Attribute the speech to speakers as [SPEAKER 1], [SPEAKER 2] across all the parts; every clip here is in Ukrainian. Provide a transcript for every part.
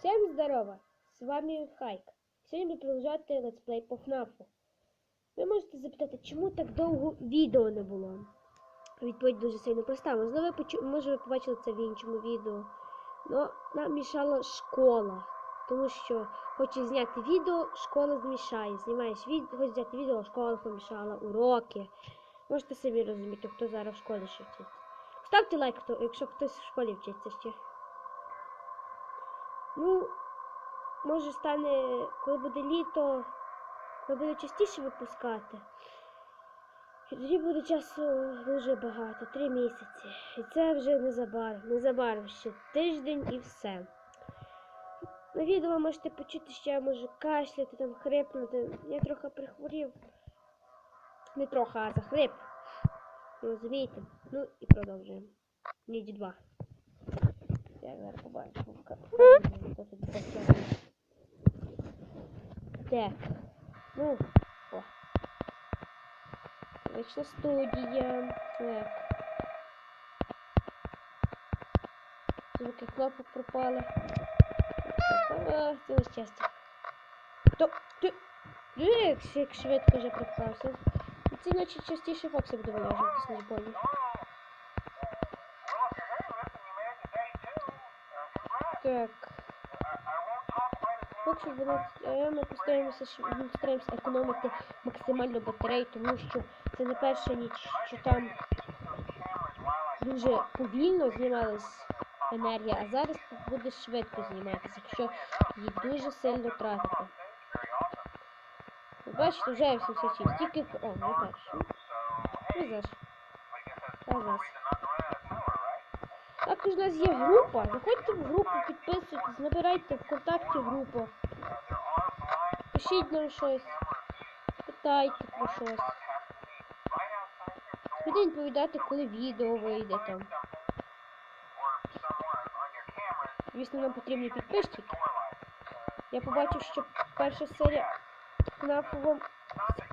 [SPEAKER 1] Всем здорово! З вами Хайк. Сьогодні буду продовжувати летсплей по ФНАФу. Ви можете запитати, чому так довго відео не було? Відповідь дуже сильно проста. Можливо, ви може ви побачили це в іншому відео. Но нам мішала школа. Тому що хочу зняти відео, школа змішає. Знімаєш відео, хочеш зняти відео, школа помішала, уроки. Можете самі розуміти, хто зараз в школі ще вчиться. Ставте лайк, якщо хтось в школі вчиться ще. Ну, може стане, коли буде літо, коли буде частіше випускати. Тоді буде часу дуже багато, три місяці. І це вже незабаром, незабаром ще тиждень і все. На відео можете почути, що я можу кашляти, там хрипнути. Я трохи прихворів. Не трохи, а захрип. Розумієте? Ну і продовжуємо. Ніч два. Тут таке? Так. Ну, о. Вечна студія. Так. Звуки кнопок пропали. А, це щастя. То, ти, як, як швидко вже пропався. Ці ночі частіше Фоксі буде вилажуватись, ніж Бонні. Так. Поки 12 а ми постараємося, ми стараємося економити максимально батарей, тому що це не перша ніч, що там дуже повільно знімалась енергія, а зараз буде швидко зніматися, якщо її дуже сильно тратити. Ви бачите, вже 86, тільки... О, не перший. Ну, зараз. А зараз. Також у нас є група. Заходьте в групу, підписуйтесь, набирайте ВКонтакті групу. Пишіть нам щось. Питайте про щось. Будете відповідати, коли відео вийде там. Звісно, нам потрібні підписчики. Я побачив, що перша серія ФНАФу вам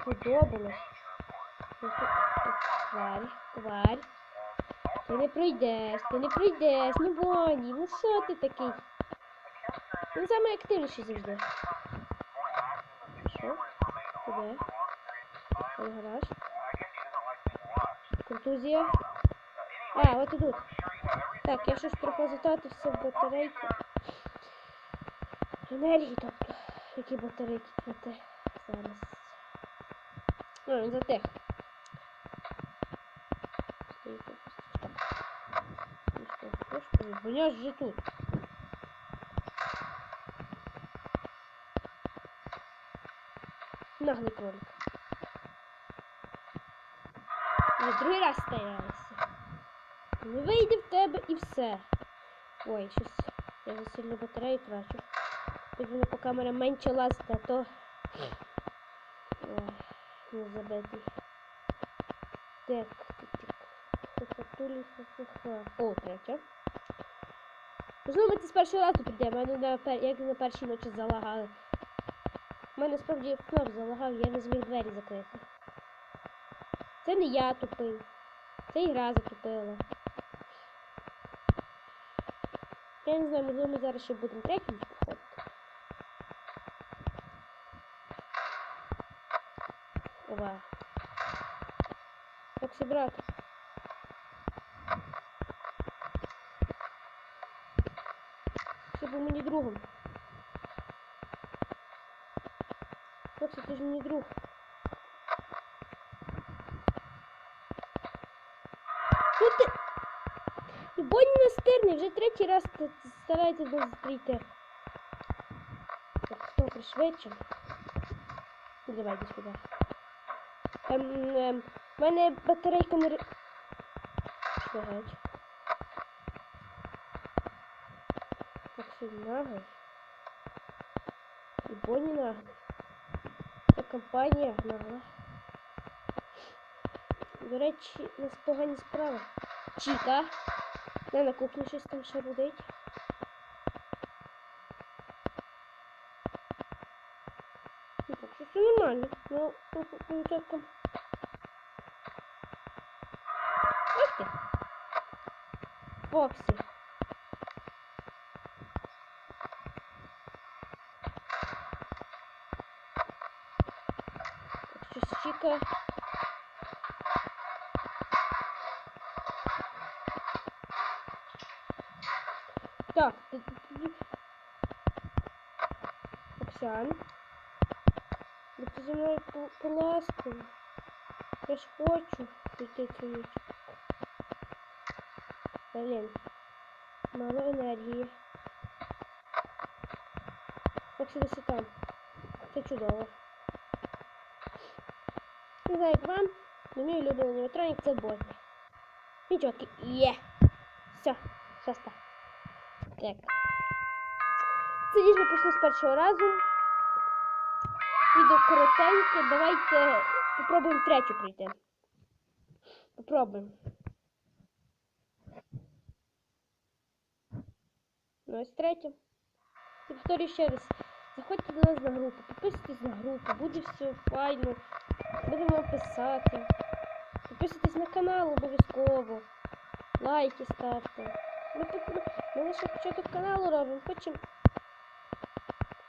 [SPEAKER 1] сподобалась. Тварь, тварь. Ти не пройдеш, ти не пройдеш, ну Бонні, ну що ти такий? Він самий активніший завжди. Що? Куди? Ой, гараж. Контузія. А, от і тут. Так, я щось трохи затратився в батарейку. Енергії, тобто. Які батарейки трати зараз. А, він затих. Стоїть просто. Ну що, просто гоняш же тут. Наглий кролик. Я другий раз стараюся. Не вийде в тебе і все. Ой, щось я за сильно батарею трачу. Тут воно по камерам менше лазить, а то Ой, не забитий. Так, ха-ха-ха. О, третя. Можливо, ми це з першого разу пер... як на першій ночі залагали. У мене справді кноп залагав, я не зміг двері закрити. Це не я тупий. Це ігра затупила. Я не знаю, можливо, ми зараз ще будемо третю ніч походити. Ова. Фоксі, брат. Був мені другом. Фоксі, ти ж мені друг. Ну ти... Ну, Бонні настирний, вже третій раз старається нас зустріти. Так, добре, швидше. Ну, давай, йди сюди. Ем, ем, в мене батарейка не... ре- Сильно наглий. І Бонні наглий. Це компанія нагла. До речі, у нас погані справи. Чіка. Не на кухні щось там ще будить. Ну так, все нормально. Ну, ну, так там. Ах ти. Фоксі. Чика. Так, Оксан. Будьте зі мною по- поласкаві. Я ж хочу пройти цю ніч. Блін. Мало енергії. Чудово. Знаю, як вам, но мій улюблений аніматронік це Бозі. Нічого, є. Все, шоста. Так. Це ми пройшли з першого разу. Відео коротеньке. Давайте попробуємо третю пройти. Попробуємо. Ну ось третя. І повторюю ще раз. Заходьте до нас на групу, підписуйтесь на групу, буде все файно. Будемо писати. Підписуйтесь на канал обов'язково. Лайки ставте. Ми, ми, ми лише початок каналу робимо, хочемо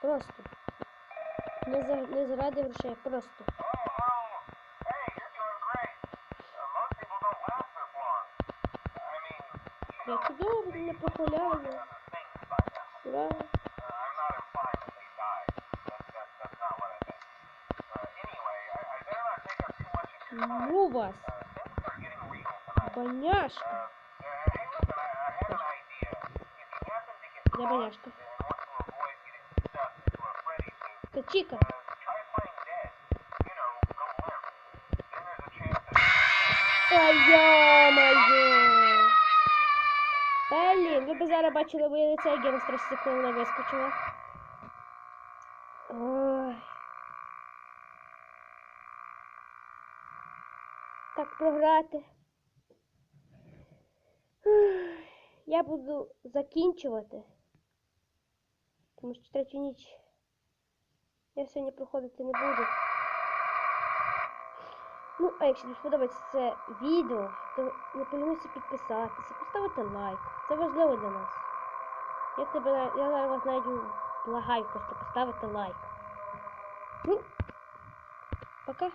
[SPEAKER 1] просто. Не, за, не заради грошей, просто.
[SPEAKER 2] Oh, oh. Hey, you're doing Then there's a chance that
[SPEAKER 1] Ай, йо-моє. Блін, ви б зараз бачили моє лице, як я на стресі коли вона вискочила. Так програти. Я буду закінчувати. Тому що третю ніч я сьогодні проходити не буду. Ну, а якщо тобі сподобається це відео, то не полінуйся підписатися, поставити лайк. Це важливо для нас. Я тебе я зараз вас навіть благаю просто поставити лайк. Ну, пока.